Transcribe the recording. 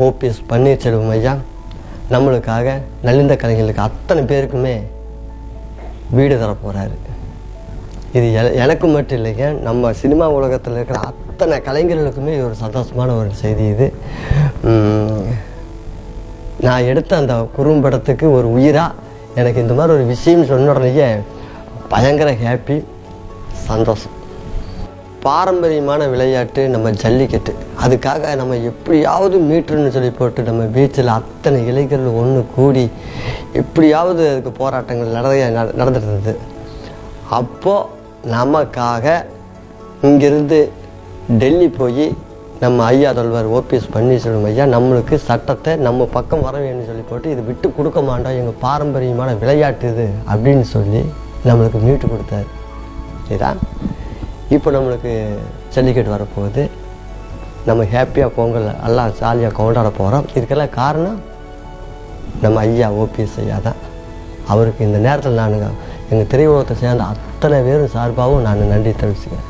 OPS Panneerselvam ஐயா நம்மளுக்காக நலிந்த கலைஞர்களுக்கு அத்தனை பேருக்குமே வீடு தர போகிறாரு இது எ- எனக்கு மட்டும் இல்லைங்க நம்ம சினிமா உலகத்தில் இருக்கிற அத்தனை கலைஞர்களுக்குமே ஒரு சந்தோஷமான ஒரு செய்தி இது. நான் எடுத்த அந்த குறும்படத்துக்கு ஒரு உயிராக எனக்கு இந்த மாதிரி ஒரு விஷயம் சொன்ன உடனேயே பயங்கர ஹாப்பி சந்தோஷம். பாரம்பரியமான விளையாட்டு நம்ம ஜல்லிக்கட்டு. அதுக்காக நம்ம எப்படியாவது மீட்டர்னு சொல்லி போட்டு நம்ம பீச்சில் அத்தனை இளைஞர்கள் ஒன்று கூடி எப்படியாவது அதுக்கு போராட்டங்கள் நடந்த நட- நடந்துட்டு இருந்தது அப்போது நமக்காக இங்கிருந்து டெல்லி போய் நம்ம ஐயா தொல்வர் ஓபிஎஸ் பன்னீர்செல்வம் ஐயா நம்மளுக்கு சட்டத்தை நம்ம பக்கம் வர வேணும்னு சொல்லி போட்டு இது விட்டு கொடுக்க மாட்டோம். எங்கள் பாரம்பரியமான விளையாட்டு இது அப்படின்னு சொல்லி நம்மளுக்கு மீட்டு கொடுத்தாரு. சரிதான் இப்போ நம்மளுக்கு ஜல்லிக்கட்டு வரப்போகுது. நம்ம ஹாப்பியாக பொங்கல் எல்லாம் ஜாலியாக கொண்டாட போகிறோம் இதுக்கெல்லாம் காரணம் நம்ம ஐயா ஓபிஎஸ் ஐயா தான். அவருக்கு இந்த நேரத்தில் நான் எங்கள் திரையுலகத்தை சேர்ந்த அத்தனை பேரும் சார்பாகவும் நான் நன்றி தெரிவிச்சுக்கிறேன்.